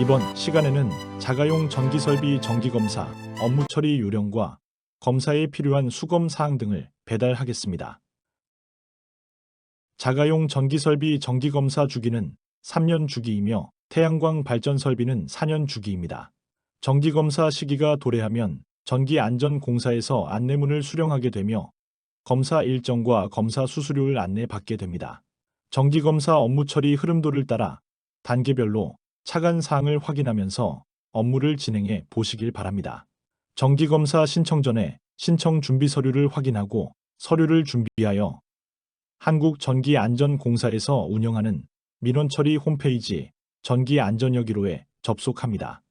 이번 시간에는 자가용 전기설비 정기검사, 업무 처리 요령과 검사에 필요한 수검 사항 등을 배달하겠습니다. 자가용 전기설비 정기검사 주기는 3년 주기이며 태양광 발전 설비는 4년 주기입니다. 정기검사 시기가 도래하면 전기안전공사에서 안내문을 수령하게 되며 검사 일정과 검사 수수료를 안내받게 됩니다. 정기검사 업무 처리 흐름도를 따라 단계별로 차간 사항을 확인하면서 업무를 진행해 보시길 바랍니다. 정기검사 신청 전에 신청 준비 서류를 확인하고 서류를 준비하여 한국전기안전공사에서 운영하는 민원처리 홈페이지 전기안전여기로에 접속합니다.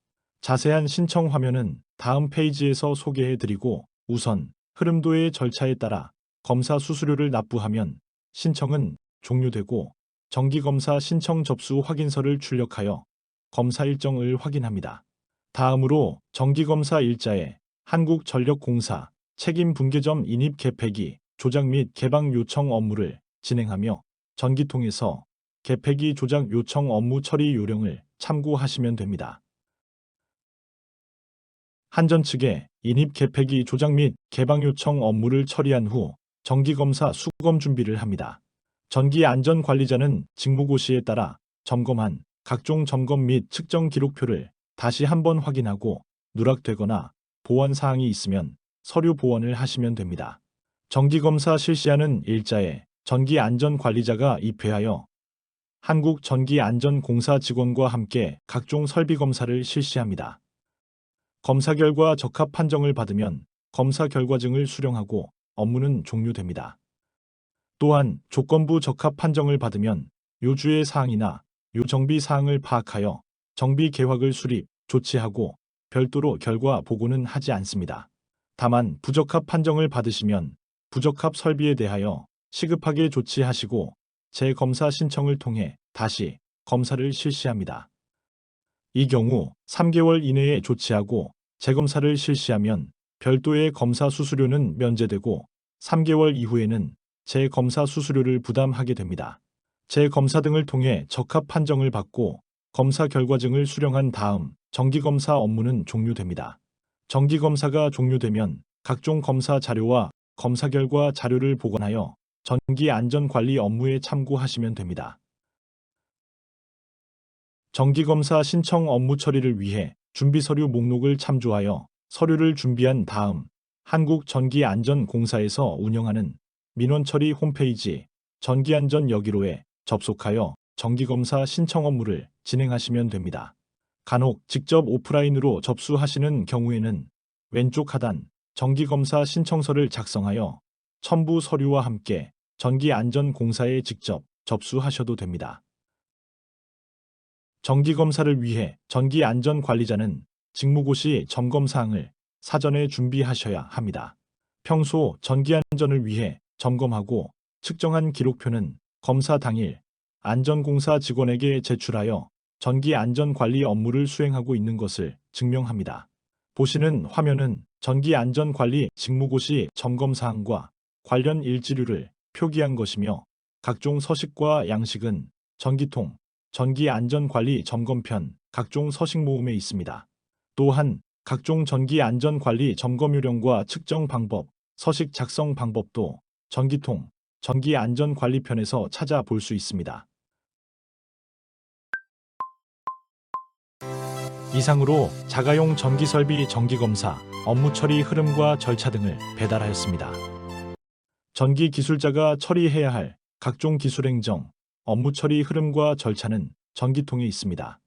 자세한 신청 화면은 다음 페이지에서 소개해 드리고 우선 흐름도의 절차에 따라 검사 수수료를 납부하면 신청은 종료되고 정기검사 신청 접수 확인서를 출력하여 검사 일정을 확인합니다. 다음으로 정기검사 일자에 한국전력공사 책임 분계점 인입 개폐기 조작 및 개방 요청 업무를 진행하며 전기통에서 개폐기 조작 요청 업무 처리 요령을 참고하시면 됩니다. 한전 측에 인입 개폐기 조작 및 개방 요청 업무를 처리한 후 정기검사 수검 준비를 합니다. 전기안전관리자는 직무고시에 따라 점검한 각종 점검 및 측정 기록표를 다시 한번 확인하고 누락되거나 보완 사항이 있으면 서류 보완을 하시면 됩니다. 정기검사 실시하는 일자에 전기안전관리자가 입회하여 한국전기안전공사 직원과 함께 각종 설비 검사를 실시합니다. 검사 결과 적합 판정을 받으면 검사 결과증을 수령하고 업무는 종료됩니다. 또한 조건부 적합 판정을 받으면 요주의 사항이나 요정비 사항을 파악하여 정비 계획을 수립, 조치하고 별도로 결과 보고는 하지 않습니다. 다만 부적합 판정을 받으시면 부적합 설비에 대하여 시급하게 조치하시고 재검사 신청을 통해 다시 검사를 실시합니다. 이 경우 3개월 이내에 조치하고 재검사를 실시하면 별도의 검사 수수료는 면제되고 3개월 이후에는 재검사 수수료를 부담하게 됩니다. 재검사 등을 통해 적합 판정을 받고 검사 결과증을 수령한 다음 정기검사 업무는 종료됩니다. 정기검사가 종료되면 각종 검사 자료와 검사 결과 자료를 보관하여 전기 안전관리 업무에 참고하시면 됩니다. 정기검사 신청 업무 처리를 위해 준비서류 목록을 참조하여 서류를 준비한 다음 한국전기안전공사에서 운영하는 민원처리 홈페이지 전기안전 여기로에 접속하여 정기검사 신청 업무를 진행하시면 됩니다. 간혹 직접 오프라인으로 접수하시는 경우에는 왼쪽 하단 정기검사 신청서를 작성하여 첨부 서류와 함께 전기안전공사에 직접 접수하셔도 됩니다. 정기검사를 위해 전기안전관리자는 직무고시 점검사항을 사전에 준비하셔야 합니다. 평소 전기안전을 위해 점검하고 측정한 기록표는 검사 당일 안전공사 직원에게 제출하여 전기 안전관리 업무를 수행하고 있는 것을 증명합니다. 보시는 화면은 전기 안전관리 직무고시 점검사항과 관련 일지류를 표기한 것이며 각종 서식과 양식은 전기통, 전기 안전관리 점검편, 각종 서식 모음에 있습니다. 또한 각종 전기 안전관리 점검 요령과 측정 방법, 서식 작성 방법도 전기통, 전기 안전 관리편에서 찾아볼 수 있습니다. 이상으로 자가용 전기 설비 정기 검사, 업무 처리 흐름과 절차 등을 배달하였습니다. 전기 기술자가 처리해야 할 각종 기술 행정, 업무 처리 흐름과 절차는 전기통에 있습니다.